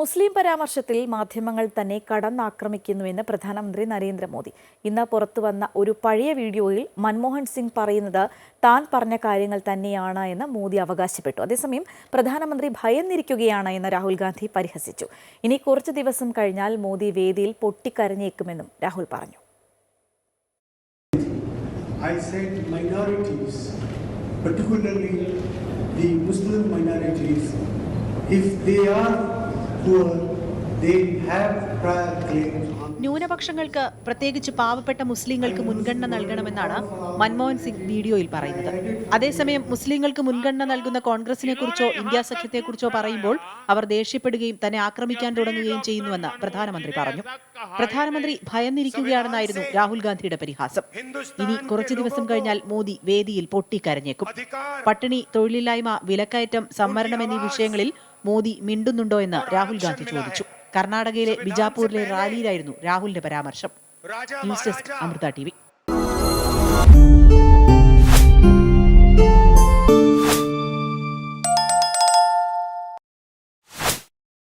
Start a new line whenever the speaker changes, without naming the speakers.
മുസ്ലിം പരാമർശത്തിൽ മാധ്യമങ്ങൾ തന്നെ കടന്നാക്രമിക്കുന്നുവെന്ന് പ്രധാനമന്ത്രി നരേന്ദ്രമോദി. ഇന്ന് പുറത്തുവന്ന ഒരു പഴയ വീഡിയോയിൽ മൻമോഹൻ സിംഗ് പറയുന്നത് താൻ പറഞ്ഞ കാര്യങ്ങൾ തന്നെയാണ് എന്ന് മോദി അവകാശപ്പെട്ടു. അതേസമയം പ്രധാനമന്ത്രി ഭയന്നിരിക്കുകയാണ് എന്ന് രാഹുൽ ഗാന്ധി പരിഹസിച്ചു. ഇനി കുറച്ച് ദിവസം കഴിഞ്ഞാൽ മോദി വേദിയിൽ പൊട്ടിക്കരഞ്ഞേക്കുമെന്നും രാഹുൽ പറഞ്ഞു.
I said minorities, particularly the Muslim minorities, if they are
ന്യൂനപക്ഷങ്ങൾക്ക് പ്രത്യേകിച്ച് പാവപ്പെട്ട മുസ്ലിങ്ങൾക്ക് മുൻഗണന നൽകണമെന്നാണ് മൻമോഹൻ സിംഗ് വീഡിയോയിൽ പറയുന്നത്. അതേസമയം മുസ്ലിങ്ങൾക്ക് മുൻഗണന നൽകുന്ന കോൺഗ്രസിനെ കുറിച്ചോ ഇന്ത്യ സഖ്യത്തെക്കുറിച്ചോ പറയുമ്പോൾ അവർ ദേഷ്യപ്പെടുകയും തന്നെ ആക്രമിക്കാൻ തുടങ്ങുകയും ചെയ്യുന്നുവെന്ന് പ്രധാനമന്ത്രി പറഞ്ഞു. പ്രധാനമന്ത്രി ഭയന്നിരിക്കുകയാണെന്നായിരുന്നു രാഹുൽ ഗാന്ധിയുടെ പരിഹാസം. ഇനി കുറച്ചു ദിവസം കഴിഞ്ഞാൽ മോദി വേദിയിൽ പൊട്ടിക്കരഞ്ഞേക്കും. പട്ടിണി തൊഴിലില്ലായ്മ വിലക്കയറ്റം സംവരണം എന്നീ വിഷയങ്ങളിൽ മോദി മിണ്ടുന്നുണ്ടോ എന്ന് രാഹുൽ ഗാന്ധി ചോദിച്ചു. കർണാടകയിലെ ബിജാപൂരിലെ റാലിയിലായിരുന്നു രാഹുലിന്റെ പരാമർശം. News desk Amrita T